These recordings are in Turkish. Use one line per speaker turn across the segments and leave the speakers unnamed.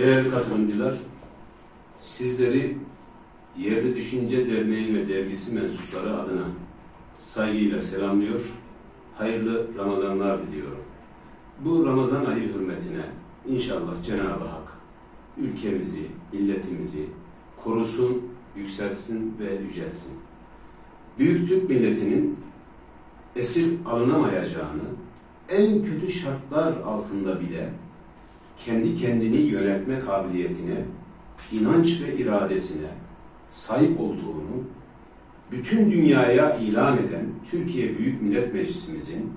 Değerli katılımcılar, sizleri Yerli Düşünce Derneği ve dergisi mensupları adına saygıyla selamlıyor, hayırlı Ramazanlar diliyorum. Bu Ramazan ayı hürmetine inşallah Cenab-ı Hak ülkemizi, milletimizi korusun, yükselsin ve yücelsin. Büyük Türk milletinin esir alınamayacağını en kötü şartlar altında bile kendi kendini yönetme kabiliyetine, inanç ve iradesine sahip olduğunu bütün dünyaya ilan eden Türkiye Büyük Millet Meclisimizin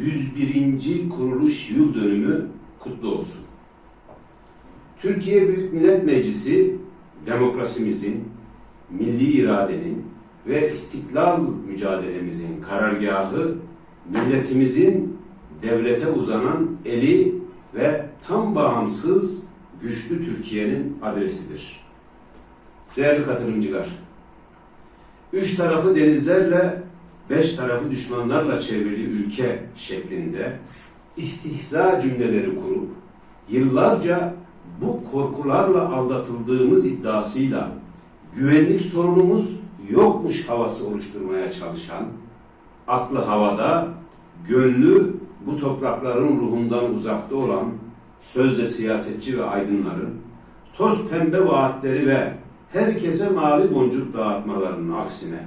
101. kuruluş yıl dönümü kutlu olsun. Türkiye Büyük Millet Meclisi demokrasimizin, milli iradenin ve istiklal mücadelemizin karargahı, milletimizin devlete uzanan eli ve tam bağımsız, güçlü Türkiye'nin adresidir. Değerli katılımcılar, üç tarafı denizlerle, beş tarafı düşmanlarla çevrili ülke şeklinde istihza cümleleri kurup yıllarca bu korkularla aldatıldığımız iddiasıyla güvenlik sorunumuz yokmuş havası oluşturmaya çalışan, aklı havada, gönlü bu toprakların ruhundan uzakta olan sözde siyasetçi ve aydınların toz pembe vaatleri ve herkese mavi boncuk dağıtmalarının aksine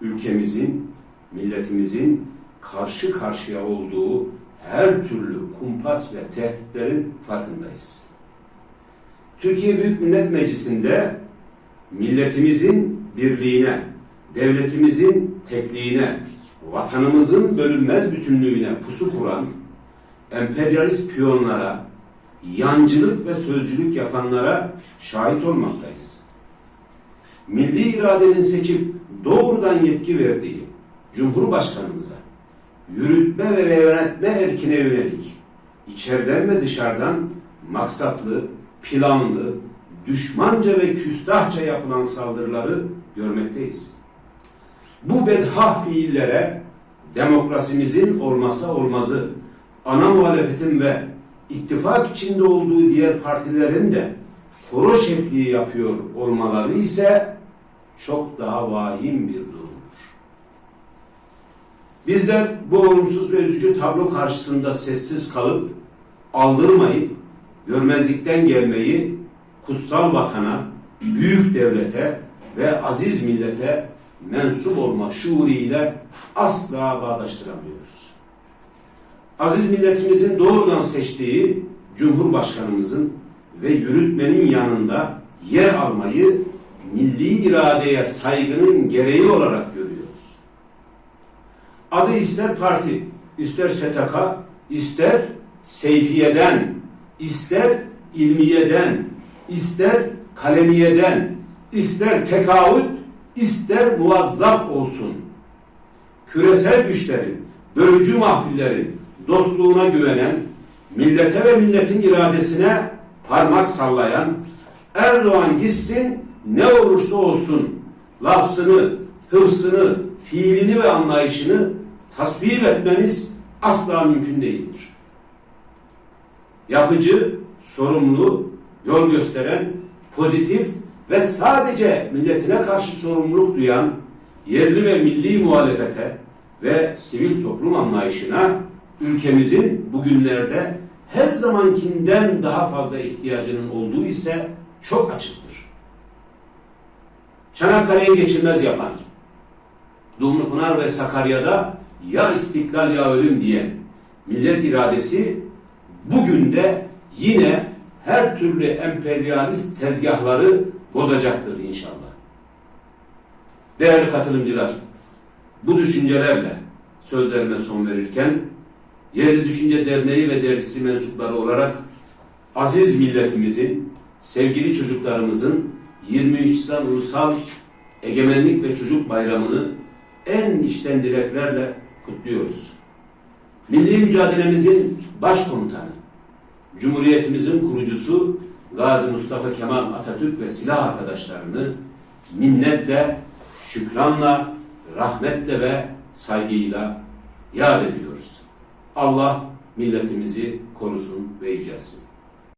ülkemizin, milletimizin karşı karşıya olduğu her türlü kumpas ve tehditlerin farkındayız. Türkiye Büyük Millet Meclisi'nde milletimizin birliğine, devletimizin tekliğine, vatanımızın bölünmez bütünlüğüne pusu kuran emperyalist piyonlara, yancılık ve sözcülük yapanlara şahit olmaktayız. Milli iradenin seçip doğrudan yetki verdiği Cumhurbaşkanımıza yürütme ve yönetme erkine yönelik içeriden ve dışarıdan maksatlı, planlı, düşmanca ve küstahça yapılan saldırıları görmekteyiz. Bu bedhah fiillere demokrasimizin olmasa olmazı, ana muhalefetin ve ittifak içinde olduğu diğer partilerin de koro şefliği yapıyor olmaları ise çok daha vahim bir durumdur. Bizler bu olumsuz ve üzücü tablo karşısında sessiz kalıp aldırmayıp görmezlikten gelmeyi kutsal vatana, büyük devlete ve aziz millete mensup olma şuuruyla asla bağdaştıramıyoruz. Aziz milletimizin doğrudan seçtiği Cumhurbaşkanımızın ve yürütmenin yanında yer almayı milli iradeye saygının gereği olarak görüyoruz. Adı ister parti, ister STK, ister seyfiyeden, ister ilmiyeden, ister kalemiyeden, ister tekavüt, ister muvazzaf olsun. Küresel güçlerin, bölücü mahfillerin dostluğuna güvenen, millete ve milletin iradesine parmak sallayan, Erdoğan gitsin ne olursa olsun lafzını, hıfsını, fiilini ve anlayışını tasvip etmeniz asla mümkün değildir. Yapıcı, sorumlu, yol gösteren, pozitif ve sadece milletine karşı sorumluluk duyan yerli ve milli muhalefete ve sivil toplum anlayışına ülkemizin bugünlerde her zamankinden daha fazla ihtiyacının olduğu ise çok açıktır. Çanakkale'yi geçilmez yapan, Dumlupınar ve Sakarya'da ya istiklal ya ölüm diye millet iradesi bugün de yine her türlü emperyalist tezgahları bozacaktır inşallah. Değerli katılımcılar, bu düşüncelerle sözlerime son verirken Yerli Düşünce Derneği ve dergisi mensupları olarak aziz milletimizin, sevgili çocuklarımızın 23 Nisan Ulusal Egemenlik ve Çocuk Bayramı'nı en içten dileklerle kutluyoruz. Milli mücadelemizin başkomutanı, Cumhuriyetimizin kurucusu Gazi Mustafa Kemal Atatürk ve silah arkadaşlarını minnetle, şükranla, rahmetle ve saygıyla yad ediyoruz. Allah milletimizi korusun ve yücelsin.